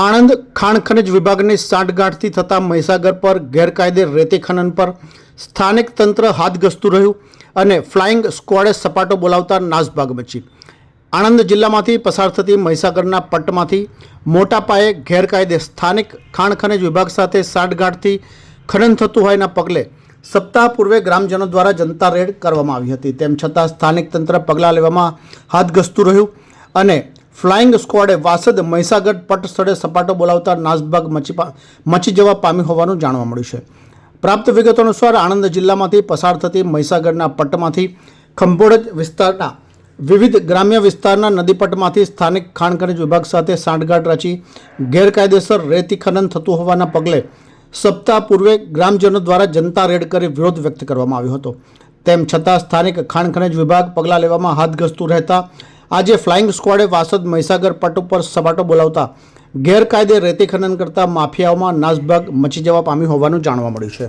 આણંદ ખાણ ખનિજ વિભાગની સાંઠગાંઠથી થતા મહીસાગર પર ગેરકાયદે રેતી ખનન પર સ્થાનિક તંત્ર હાથ ઘસતું રહ્યું અને ફ્લાઇંગ સ્ક્વોડે સપાટો બોલાવતા નાસભાગ મચી. આણંદ જિલ્લામાંથી પસાર થતી મહીસાગરના પટ્ટમાંથી મોટા પાયે ગેરકાયદે સ્થાનિક ખાણ ખનિજ વિભાગ સાથે સાંઠગાંઠથી ખનન થતું હોયના પગલે સપ્તાહ પૂર્વે ગ્રામજનો દ્વારા જનતા રેડ કરવામાં આવી હતી. તેમ છતાં સ્થાનિક તંત્ર પગલાં લેવામાં હાથ ઘસતું રહ્યું અને ફ્લાઇંગ સ્ક્વોડે વાસદ મહીસાગર પટ સ્થળે સપાટો બોલાવતા નાસભાગ મચી મચી જવા પામી હોવાનું જાણવા મળ્યું છે. પ્રાપ્ત વિગતો અનુસાર આણંદ જિલ્લામાંથી પસાર થતી મહીસાગરના પટ્ટમાંથી ખંભોળજ વિસ્તારના વિવિધ ગ્રામ્ય વિસ્તારના નદીપટમાંથી સ્થાનિક ખાણ ખનિજ વિભાગ સાથે સાંઠગાંઠ રચી ગેરકાયદેસર રેતી ખનન થતું હોવાના પગલે સપ્તાહ પૂર્વે ગ્રામજનો દ્વારા જનતા રેડ કરી વિરોધ વ્યક્ત કરવામાં આવ્યો હતો. તેમ છતાં સ્થાનિક ખાણ ખનિજ વિભાગ પગલાં લેવામાં હાથ ઘસતું રહેતા આજે ફ્લાઇંગ સ્ક્વોડે વાસદ મહીસાગર પટ ઉપર સપાટો બોલાવતા ગેરકાયદે રેતી ખનન કરતા માફિયાઓમાં નાસભાગ મચી જવા પામી હોવાનું જાણવા મળ્યું છે.